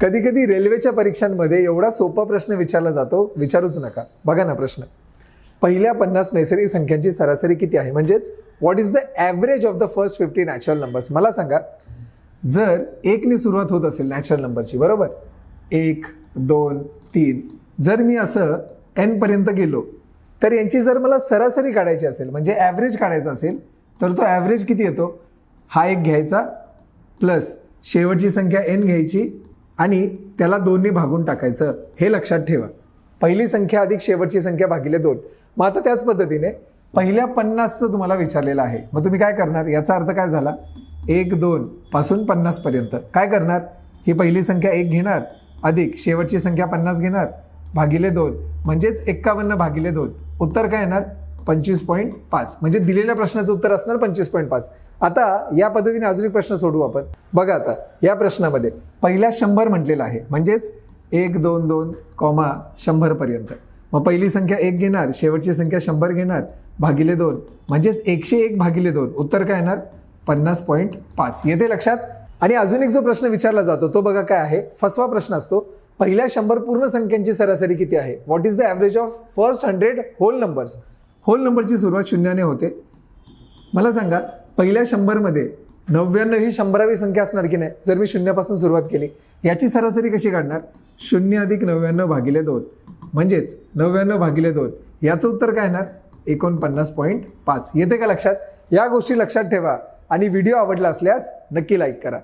कधी कधी रेल्वेच्या परीक्षांमध्ये एवढा सोपा प्रश्न विचारला जातो विचारूच नका. बघा ना प्रश्न. पहिल्या पन्नास नैसर्गिक संख्यांची सरासरी किती आहे? म्हणजेच what is the average of the first fifty natural numbers मला सांगा जर एकने सुरुवात होत असेल नॅचरल नंबरची बरोबर? एक दोन तीन. जर मी असं एनपर्यंत गेलो तर यांची जर मला सरासरी काढायची असेल म्हणजे ॲव्हरेज काढायचा असेल तर तो ॲव्हरेज किती येतो? हा एक घ्यायचा प्लस शेवटची संख्या एन घ्यायची आणि त्याला दोन्ही भागून टाकायचं. हे लक्षात ठेवा. पहिली संख्या अधिक शेवटची संख्या भागिले दोन. मग आता त्याच पद्धतीने पहिल्या पन्नासचं तुम्हाला विचारलेलं आहे. मग तुम्ही काय करणार? याचा अर्थ काय झाला? एक दोन पासून पन्नासपर्यंत काय करणार? ही पहिली संख्या एक घेणार अधिक शेवटची संख्या पन्नास घेणार भागिले दोन. म्हणजेच एक्कावन्न भागिले दोन. उत्तर काय येणार? पंचवीस पॉईंट पाच. म्हणजे दिलेल्या प्रश्नाचं उत्तर असणार पंचवीस पॉईंट पाच. आता या पद्धतीने अजून एक प्रश्न सोडू आपण. बघा आता या प्रश्नामध्ये पहिल्या शंभर म्हटलेलं आहे. म्हणजेच एक दोन दोन कॉमा शंभर पर्यंत. मग पहिली संख्या एक घेणार शेवटची संख्या शंभर घेणार भागिले दोन. म्हणजेच एकशे एक भागिले दोन. उत्तर काय येणार? पन्नास पॉईंट पाच. येते लक्षात? आणि अजून एक जो प्रश्न विचारला जातो तो बघा काय आहे? फसवा प्रश्न असतो. पहिल्या शंभर पूर्ण संख्यांची सरासरी किती आहे? What is the average of first hundred whole numbers whole नंबरची सुरुवात शून्याने होते. मला सांगा पहिल्या शंभरमध्ये नव्याण्णव ही शंभरावी संख्या असणार की नाही? जर मी शून्यापासून सुरुवात केली याची सरासरी कशी काढणार? शून्य अधिक नव्याण्णव भागिले दोन. म्हणजेच नव्याण्णव भागिले दोन. याचं उत्तर काय येणार? एकोणपन्नास पॉईंट पाच. येते का लक्षात? या गोष्टी लक्षात ठेवा आणि व्हिडिओ आवडला असल्यास नक्की लाईक करा.